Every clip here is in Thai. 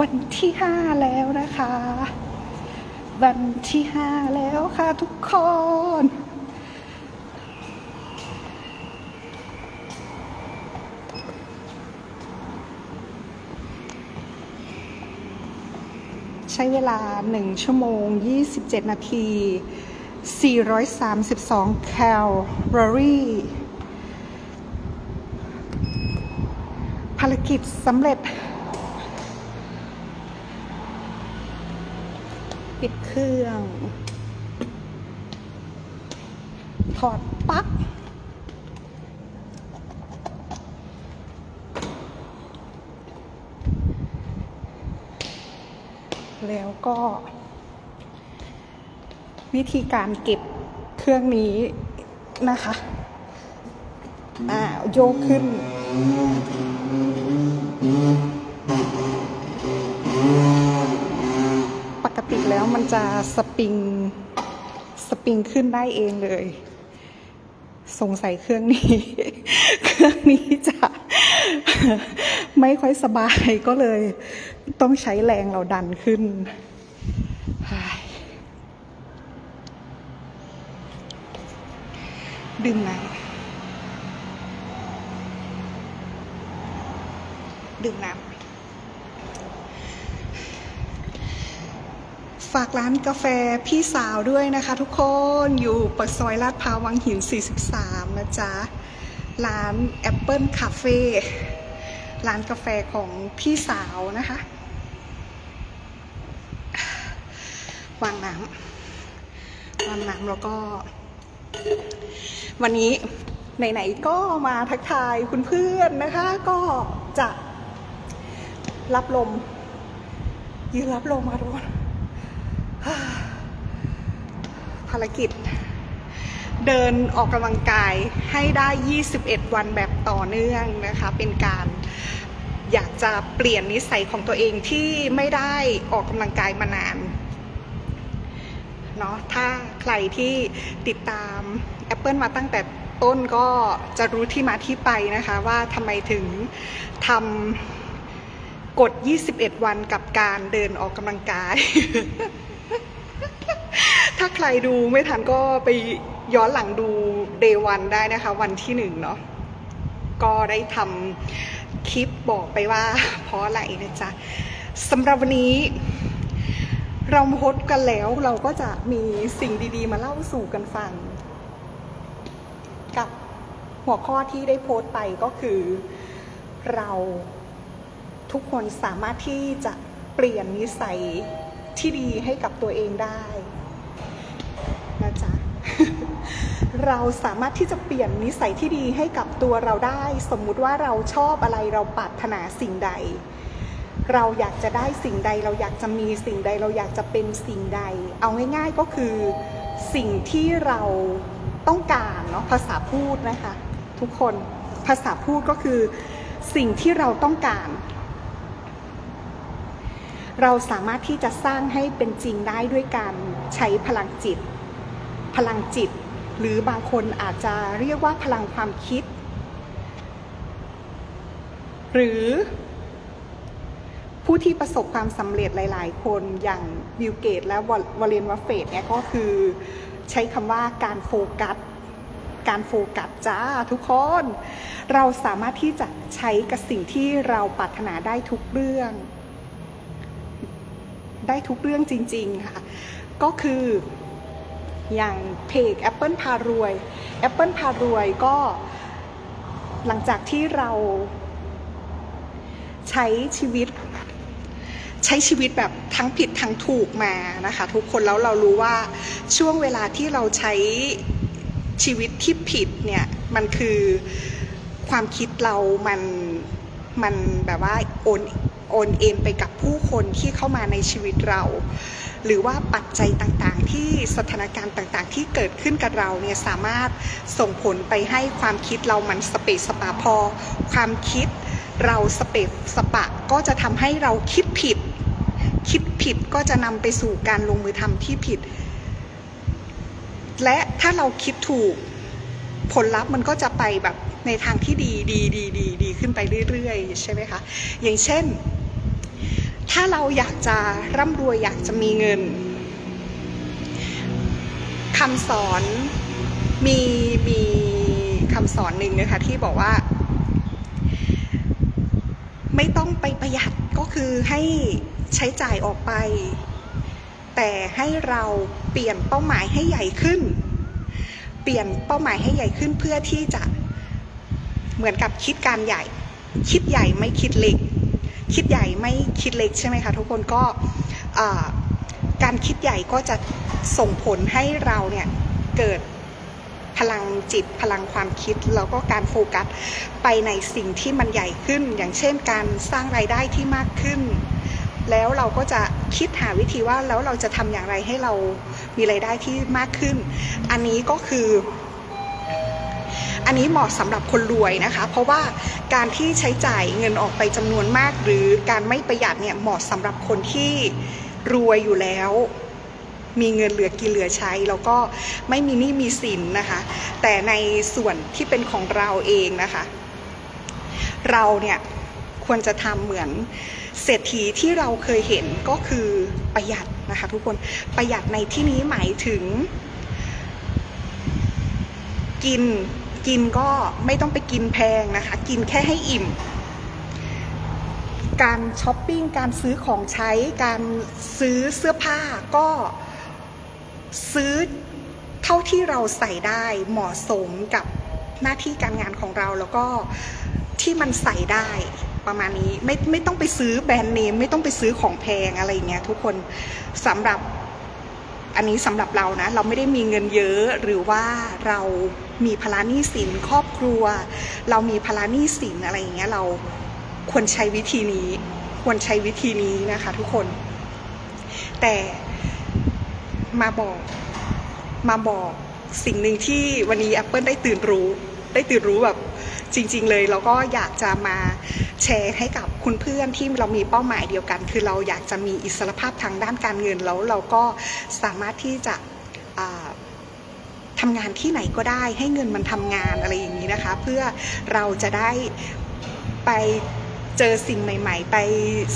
วันที่ห้าแล้วนะคะ วันที่ห้าแล้วค่ะทุกคนใช้เวลา 1 ชั่วโมง 27 นาที 432 แคลอรี่ ภารกิจสำเร็จ ปิดเครื่อง ถอดปลั๊กแล้วก็ วิธีการเก็บเครื่องนี้นะคะ อ่า โยกขึ้น ปกติ แล้วมันจะสปริง สปริงขึ้นได้เองเลย สงสัยเครื่องนี้ เครื่องนี้จะไม่ค่อยสบายก็เลย ต้องใช้แรงเราดันขึ้นเฮ้ยดื่มน้ำดื่มน้ำ ฝากร้านกาแฟพี่สาวด้วยนะคะทุกคนอยู่ปากซอยลาดพร้าววังหิน 43 นะจ๊ะ ร้าน Apple Cafe ร้านกาแฟของพี่สาวนะคะ วางน้ำวางน้ำแล้วก็ วันนี้ไหนๆก็มาทักทายคุณเพื่อนนะคะ ก็จะรับลมยืนรับลมมาทุกคน ภารกิจ เดินออกกำลังกายให้ได้ 21 วันแบบต่อเนื่องนะคะ เป็นการอยากจะเปลี่ยนนิสัยของตัวเองที่ไม่ได้ออกกำลังกายมานานเนาะถ้าใครที่ติดตาม Apple มาตั้งแต่ต้นก็จะรู้ที่มาที่ไปนะคะว่าทำไมถึงทำกฎ21 วันกับการเดินออกกำลังกาย ถ้าใครดูไม่ทันก็ไปย้อนหลังดู day one ได้นะคะ วันที่หนึ่งเนาะก็ได้ทำคลิปบอกไปว่า เพราะอะไรนะจ๊ะสำหรับวันนี้ เราพบกันแล้วเราก็จะมีสิ่งดีๆ มาเล่าสู่กันฟัง กับหัวข้อที่ได้โพสต์ไปก็คือ เราทุกคนสามารถที่จะเปลี่ยนนิสัยที่ดีให้กับตัวเองได้ เราสามารถที่จะเปลี่ยนนิสัยที่ดีให้กับตัวเราได้ สมมุติว่าเราชอบอะไรเราปรารถนาสิ่งใด เราอยากจะได้สิ่งใด เราอยากจะมีสิ่งใด เราอยากจะเป็นสิ่งใด เอาง่ายๆก็คือสิ่งที่เราต้องการเนาะภาษาพูดนะคะ ทุกคนภาษาพูดก็คือสิ่งที่เราต้องการ เราสามารถที่จะสร้างให้เป็นจริงได้ด้วยการใช้พลังจิต ลังจิต หรือบางคนอาจจะเรียกว่าพลังความคิด หรือผู้ที่ประสบความสำเร็จหลาย ๆ คนอย่างบิลเกตและวอลเลนวัฟเฟตเนี่ยก็คือใช้คำว่าการโฟกัส การโฟกัสจ้าทุกคน เราสามารถที่จะใช้กับสิ่งที่เราปรารถนาได้ทุกเรื่อง ได้ทุกเรื่องจริง ๆ ค่ะ ก็คือ อย่างเพจ Apple พารวย Apple พารวยก็หลังจากที่เราใช้ชีวิต ใช้ชีวิตแบบทั้งผิดทั้งถูกมานะคะทุกคนแล้วเรารู้ว่าช่วงเวลาที่เราใช้ชีวิตที่ผิดเนี่ยมันคือความคิดเรามันมันแบบว่าโอนโอนเอ็นไปกับผู้คนที่เข้ามาในชีวิตเรา หรือว่าปัจจัยต่างๆ ที่สถานการณ์ต่างๆ ที่เกิดขึ้นกับเราเนี่ยสามารถส่งผลไปให้ความคิดเรามันสเปสปาพอ ความคิดเราสเปซสปะก็จะทำให้เราคิดผิด คิดผิดก็จะนำไปสู่การลงมือทำที่ผิด และถ้าเราคิดถูกผลลัพธ์มันก็จะไปแบบในทางที่ดีดีดีดีดีขึ้นไปเรื่อยๆ ใช่ไหมคะ อย่างเช่น ถ้าเราอยากจะร่ำรวยอยากจะมีเงินคำสอนมีมีคำสอนหนึ่งนะคะที่บอกว่า ไม่ต้องไปประหยัดก็คือให้ใช้จ่ายออกไป แต่ให้เราเปลี่ยนเป้าหมายให้ใหญ่ขึ้น เปลี่ยนเป้าหมายให้ใหญ่ขึ้นเพื่อที่จะเหมือนกับคิดการใหญ่ คิดใหญ่ไม่คิดเล็ก คิดใหญ่ไม่คิดเล็กใช่ไหมคะทุกคนก็การคิดใหญ่ก็จะส่งผลให้เราเนี่ยเกิดพลังจิตพลังความคิดแล้วก็การโฟกัสไปในสิ่งที่มันใหญ่ขึ้น อย่างเช่นการสร้างรายได้ที่มากขึ้น แล้วเราก็จะคิดหาวิธีว่าแล้วเราจะทำอย่างไรให้เรามีรายได้ที่มากขึ้น อันนี้ก็คือ อันนี้เหมาะสำหรับคนรวยนะคะ เพราะว่าการที่ใช้จ่ายเงินออกไปจำนวนมาก หรือการไม่ประหยัดเนี่ยเหมาะสำหรับคนที่รวยอยู่แล้ว มีเงินเหลือกินเหลือใช้ แล้วก็ไม่มีหนี้มีสินนะคะ แต่ในส่วนที่เป็นของเราเองนะคะ เราเนี่ยควรจะทำเหมือนเศรษฐีที่เราเคยเห็นก็คือประหยัดนะคะ ทุกคนประหยัดในที่นี้หมายถึงกิน กินก็ไม่ต้องไปกินแพงนะคะ กินแค่ให้อิ่ม การช้อปปิ้ง การซื้อของใช้ การซื้อเสื้อผ้าก็ซื้อเท่าที่เราใส่ได้เหมาะสมกับหน้าที่การงานของเราแล้วก็ที่มันใส่ได้ประมาณนี้ไม่ไม่ต้องไปซื้อแบรนด์เนมไม่ต้องไปซื้อของแพงอะไรอย่างเงี้ยทุกคนสำหรับอันนี้สำหรับเรานะ เราไม่ได้มีเงินเยอะหรือว่าเรา มีภาระหนี้สินครอบครัว เรามีภาระหนี้สินอะไรอย่างเงี้ยเราควรใช้วิธีนี้ ควรใช้วิธีนี้นะคะทุกคน แต่มาบอกมาบอกสิ่งหนึ่งที่วันนี้ Apple ได้ตื่นรู้ ได้ตื่นรู้แบบจริง ๆ เลยแล้วก็อยากจะมาแชร์ให้กับคุณเพื่อนที่เรามีเป้าหมายเดียวกัน คือเราอยากจะมีอิสรภาพทางด้านการเงินแล้วเราก็สามารถที่จะ ทำงานที่ไหนก็ได้ให้เงินมันทำงานอะไรอย่างนี้นะคะ เพื่อเราจะได้ไปเจอสิ่งใหม่ ๆ ไป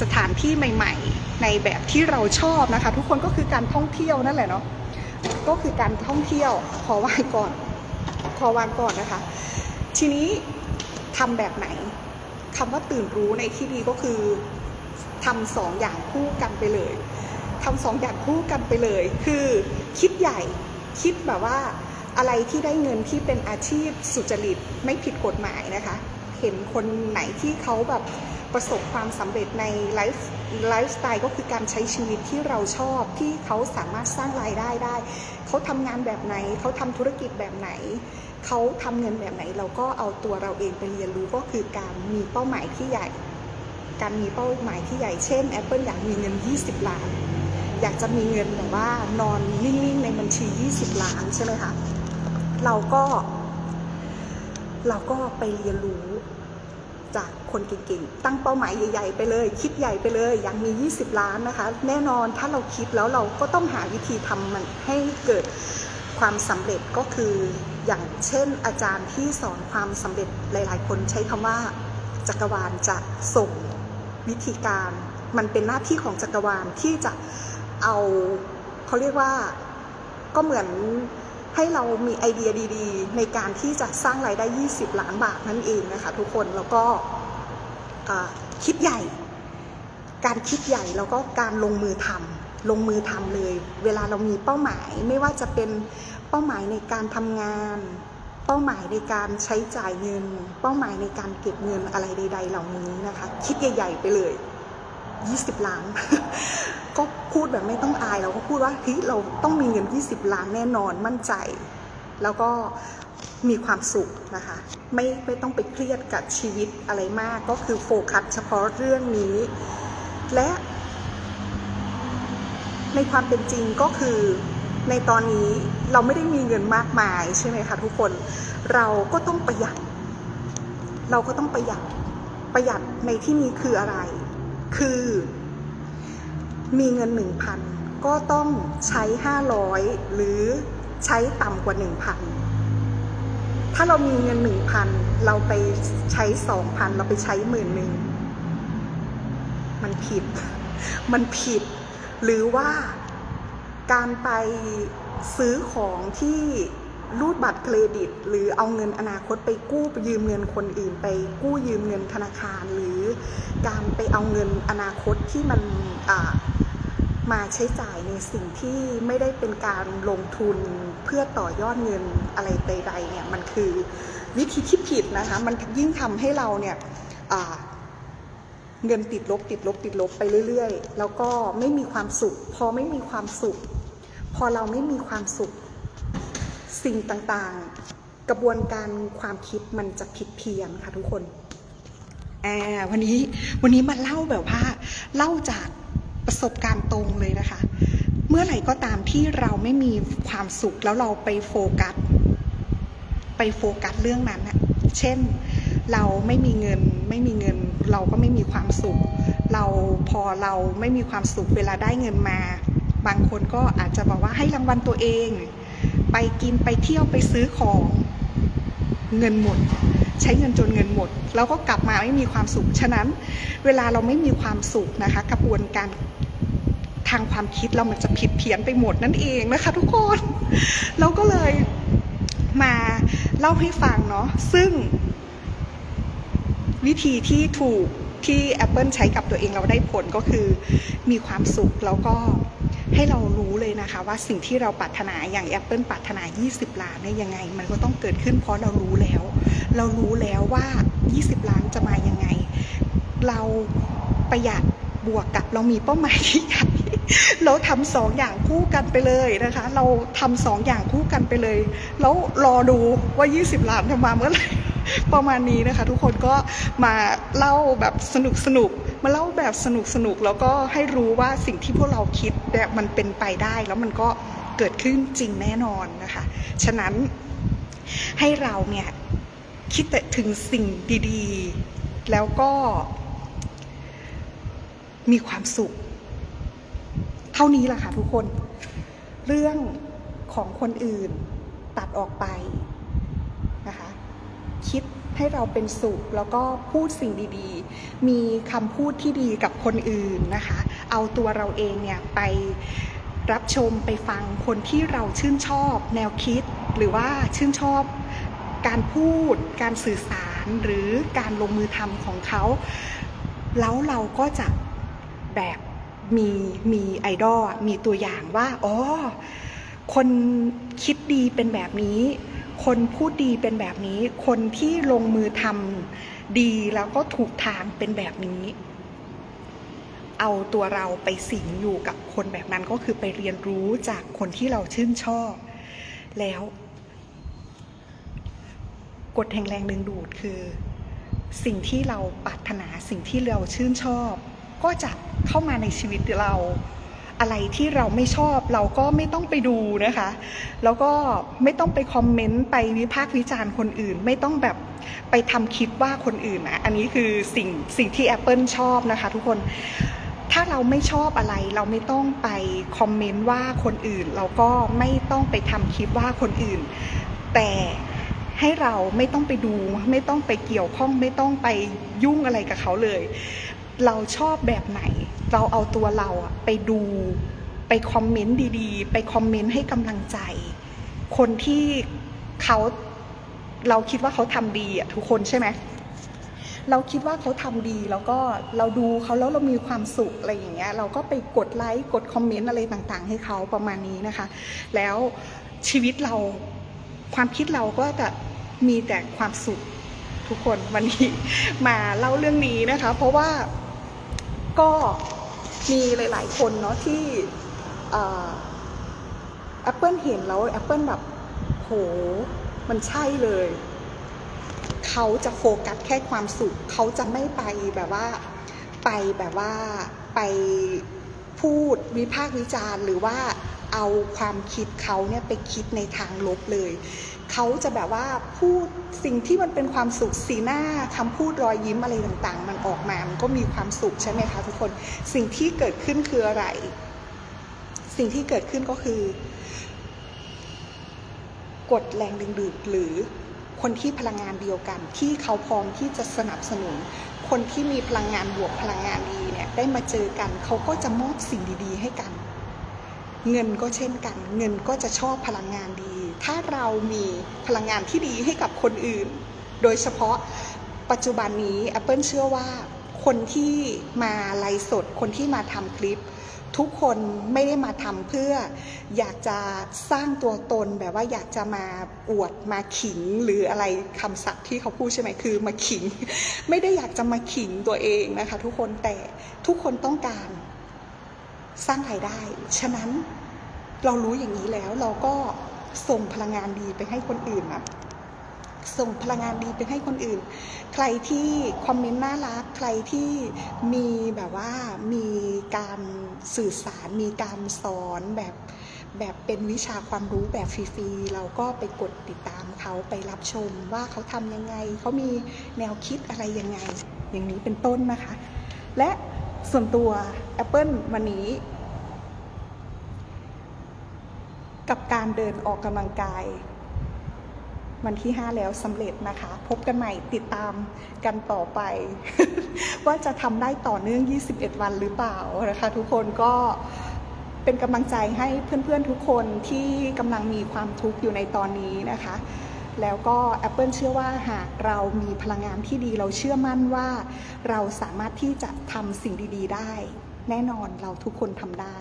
สถานที่ใหม่ ๆ ในแบบที่เราชอบนะคะ ทุกคนก็คือการท่องเที่ยวนั่นแหละเนาะก็คือการท่องเที่ยวขอวางก่อนขอวางก่อนนะคะ ทีนี้ทำแบบไหนคำว่าตื่นรู้ในที่นี้ก็คือทำสองอย่างคู่กันไปเลยทำสองอย่างคู่กันไปเลย คือคิดใหญ่คิดแบบว่า อะไรที่ได้เงินที่เป็นอาชีพสุจริตไม่ผิดกฎหมายนะคะ เห็นคนไหนที่เขาแบบประสบความสำเร็จในไลฟ์ไลฟ์สไตล์ก็คือการใช้ชีวิตที่เราชอบที่เขาสามารถสร้างรายได้ได้ เขาทำงานแบบไหน เขาทำธุรกิจแบบไหน เขาทำเงินแบบไหน เราก็เอาตัวเราเองไปเรียนรู้ก็คือการมีเป้าหมายที่ใหญ่ การมีเป้าหมายที่ใหญ่เช่น Apple อยากมีเงิน 20 ล้าน อยากจะมีเงินแบบว่านอนนิ่งๆในบัญชี 20 ล้านใช่ไหมคะ เราก็ เราก็ไปเรียนรู้จากคนเก่งๆ ตั้งเป้าหมายใหญ่ๆ ไปเลย คิดใหญ่ไปเลยยากมี 20 ล้านนะคะ แน่นอนถ้าเราคิดแล้วเราก็ต้องหาวิธีทำมันให้เกิดความสำเร็จก็คือ อย่างเช่นอาจารย์ที่สอนความสำเร็จหลาย ๆ คนใช้คำว่า จักรวาลจะส่งวิธีการ มันเป็นหน้าที่ของจักรวาลที่จะเอาเขาเรียกว่าก็เหมือน ให้เรามีไอเดียดีๆ ในการที่จะสร้างรายได้ 20 ล้านบาทนั่นเองนะคะทุกคนแล้วก็คิดใหญ่ การคิดใหญ่แล้วก็การลงมือทำลงมือทำเลย เวลาเรามีเป้าหมายไม่ว่าจะเป็นเป้าหมายในการทำงาน เป้าหมายในการใช้จ่ายเงิน เป้าหมายในการเก็บเงินอะไรใด ๆ เหล่านี้นะคะ คิดใหญ่ ๆ ไปเลย 20 ล้าน ก็พูดแบบไม่ต้องอายเราก็พูดว่าเฮ้ยเราต้องมีเงิน 20 ล้านแน่นอนมั่นใจ แล้วก็มีความสุขนะคะ ไม่ไม่ต้องไปเครียดกับชีวิตอะไรมาก ก็คือโฟกัสเฉพาะเรื่องนี้ และ ในความเป็นจริงก็คือในตอนนี้เราไม่ได้มีเงินมากมายใช่ไหมคะทุกคนเราก็ต้องประหยัด เราก็ต้องประหยัดประหยัดในที่นี้คืออะไร คือ มีเงินหนึ่งพันก็ต้องใช้ห้าร้อยหรือใช้ต่ำกว่าหนึ่งพันถ้าเรามีเงินหนึ่งพันเราไปใช้สองพันเราไปใช้หมื่นหนึ่งมันผิด มันผิด หรือว่าการไปซื้อของที่ รูดบัตรเครดิต หรือเอาเงินอนาคตไปกู้ไปยืมเงินคนอื่น ไปกู้ยืมเงินธนาคาร หรือการไปเอาเงินอนาคตที่มันมาใช้จ่ายในสิ่งที่ไม่ได้เป็นการลงทุนเพื่อต่อยอดเงินอะไรใดๆเนี่ยมันคือวิธีที่ผิดนะคะ มันยิ่งทำให้เราเนี่ยเงินติดลบติดลบติดลบไปเรื่อย ๆ แล้วก็ไม่มีความสุข พอไม่มีความสุข พอเราไม่มีความสุข สิ่งต่างๆ กระบวนการความคิดมันจะผิดเพี้ยนค่ะทุกคนอ่าวันนี้วันนี้มาเล่าแบบว่าเล่าจากประสบการณ์ตรงเลยนะคะ เมื่อไหร่ก็ตามที่เราไม่มีความสุขแล้วเราไปโฟกัส ไปโฟกัสเรื่องนั้นอะเช่นเราไม่มีเงินไม่มีเงิน เราก็ไม่มีความสุข เราพอเราไม่มีความสุขเวลาได้เงินมา บางคนก็อาจจะบอกว่าให้รางวัลตัวเอง ไปกินไปเที่ยวไปซื้อของเงินหมด ใช้เงินจนเงินหมด แล้วก็กลับมาไม่มีความสุข ฉะนั้นเวลาเราไม่มีความสุขนะคะ กระบวนการทางความคิดเรามันจะผิดเพี้ยนไปหมดนั่นเองนะคะ ทุกคนเราก็เลยมาเล่าให้ฟังเนาะซึ่ง วิธีที่ถูกที่ Apple ใช้กับตัวเองเราได้ผลก็คือมีความสุขแล้วก็ ให้เรารู้เลยนะคะ ว่าสิ่งที่เราปรารถนาอย่าง Apple ปรารถนา 20 ล้านเนี่ยยังไง มันก็ต้องเกิดขึ้นเพราะเรารู้แล้ว เรารู้แล้วว่า 20 ล้านจะมายังไง เราประหยัดบวกกับเรามีเป้าหมายที่ใหญ่เราทำสองอย่างคู่กันไปเลยนะคะ เราทำสองอย่างคู่กันไปเลย แล้วรอดูว่า 20 ล้านจะมาเมื่อไหร่ประมาณนี้นะคะ ทุกคนก็มาเล่าแบบสนุกสนุก มาเล่าแบบสนุกสนุกแล้วก็ให้รู้ว่าสิ่งที่พวกเราคิดแบบมันเป็นไปได้แล้วมันก็เกิดขึ้นจริงแน่นอนนะคะ ฉะนั้นให้เราเนี่ยคิดแต่ถึงสิ่งดีๆ แล้วก็มีความสุข เท่านี้แหละค่ะทุกคน เรื่องของคนอื่นตัดออกไปนะคะ คิด ให้เราเป็นสุข แล้วก็พูดสิ่งดีๆ มีคำพูดที่ดีกับคนอื่นนะคะ เอาตัวเราเองเนี่ยไปรับชมไปฟังคนที่เราชื่นชอบ แนวคิด หรือว่าชื่นชอบการพูด การสื่อสารหรือการลงมือทำของเขา แล้วเราก็จะแบบมีมีไอดอลมีตัวอย่างว่าอ๋อคนคิดดีเป็นแบบนี้ คนพูดดีเป็นแบบนี้ คนที่ลงมือทำดีแล้วก็ถูกทางเป็นแบบนี้ เอาตัวเราไปสิงอยู่กับคนแบบนั้นก็คือไปเรียนรู้จากคนที่เราชื่นชอบ แล้วกฎแห่งแรงดึงดูดคือ สิ่งที่เราปรารถนาสิ่งที่เราชื่นชอบ ก็จะเข้ามาในชีวิตเรา อะไรที่เราไม่ชอบเราก็ไม่ต้องไปดูนะคะ แล้วก็ไม่ต้องไปคอมเมนต์ไปวิพากษ์วิจารณ์คนอื่น ไม่ต้องแบบไปทำคลิปว่าคนอื่นนะอันนี้คือสิ่งสิ่งที่ Apple ชอบนะคะ ทุกคนถ้าเราไม่ชอบอะไรเราไม่ต้องไปคอมเมนต์ว่าคนอื่น เราก็ไม่ต้องไปทำคลิปว่าคนอื่น แต่ให้เราไม่ต้องไปดู ไม่ต้องไปเกี่ยวข้องไม่ต้องไปยุ่งอะไรกับเขาเลย เราชอบแบบไหน เราเอาตัวเราอะไปดูไปคอมเมนต์ดีๆ ไปคอมเมนต์ให้กำลังใจ คนที่เขาเราคิดว่าเขาทำดีอะทุกคนใช่ไหมเราคิดว่าเขาทำดีแล้วก็เราดูเขาแล้วเรามีความสุขอะไรอย่างเงี้ยเราก็ไปกดไลค์กดคอมเมนต์อะไรต่างๆ ให้เขาประมาณนี้นะคะ แล้วชีวิตเราความคิดเราก็จะมีแต่ความสุขทุกคนวันนี้มาเล่าเรื่องนี้นะคะ เพราะว่าก็ มีหลาย ๆ คนเนาะที่แอปเปิลเห็นแล้วแอปเปิลแบบโหมันใช่เลย เขาจะโฟกัสแค่ความสุข เขาจะไม่ไปแบบว่าไปแบบว่าไปพูดวิพากษ์วิจารณ์ หรือว่าเอาความคิดเขาเนี่ยไปคิดในทางลบเลย เขาจะแบบว่าพูดสิ่งที่มันเป็นความสุขสีหน้าคำพูดรอยยิ้มอะไรต่างๆ มันออกมา มันก็มีความสุขใช่ไหมคะทุกคน สิ่งที่เกิดขึ้นคืออะไร สิ่งที่เกิดขึ้นก็คือกดแรงดึงดูดหรือคนที่พลังงานเดียวกัน ที่เขาพร้อมที่จะสนับสนุน คนที่มีพลังงานบวกพลังงานดีเนี่ยได้มาเจอกันเขาก็จะมอบสิ่งดี ๆ ให้กัน เงินก็เช่นกัน เงินก็จะชอบพลังงานดี ถ้าเรามีพลังงานที่ดีให้กับคนอื่น โดยเฉพาะปัจจุบันนี้ Apple เชื่อว่าคนที่มาไลฟ์สด คนที่มาทำคลิป ทุกคนไม่ได้มาทำเพื่ออยากจะสร้างตัวตนแบบว่าอยากจะมาอวดมาขิงหรืออะไรคำศัพท์ที่เขาพูดใช่ไหมคือมาขิง ไม่ได้อยากจะมาขิงตัวเองนะคะ ทุกคนแต่ทุกคนต้องการสร้างรายได้ ฉะนั้นเรารู้อย่างนี้แล้วเราก็ ส่งพลังงานดีไปให้คนอื่นนะส่งพลังงานดีไปให้คนอื่น ใครที่คอมเมนต์น่ารัก ใครที่มีแบบว่ามีการสื่อสาร มีการสอนแบบแบบเป็นวิชาความรู้แบบฟรีๆ เราก็ไปกดติดตามเขาไปรับชมว่าเขาทำยังไง เขามีแนวคิดอะไรยังไง อย่างนี้เป็นต้นนะคะ และส่วนตัว Apple วันนี้ กับการเดินออกกำลังกาย วันที่ 5 แล้วสำเร็จนะคะ พบกันใหม่ติดตามกันต่อไป ว่าจะทำได้ต่อเนื่อง 21 วันหรือเปล่านะคะ ทุกคนก็เป็นกำลังใจให้เพื่อนๆทุกคนที่กำลังมีความทุกข์อยู่ในตอนนี้นะคะ แล้วก็ Apple เชื่อว่าหากเรามีพลังงานที่ดีเราเชื่อมั่นว่า เราสามารถที่จะทำสิ่งดี ๆ ได้ แน่นอนเราทุกคนทำได้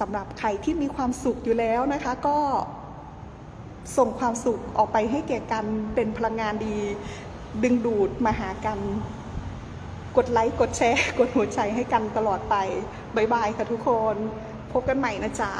สำหรับใครที่มีความสุขอยู่แล้วนะคะ ก็ส่งความสุขออกไปให้แก่กันเป็นพลังงานดี ดึงดูดมาหากัน กดไลค์กดแชร์ กดหัวใจให้กันตลอดไปบายบายค่ะทุกคน พบกันใหม่นะจ๊ะ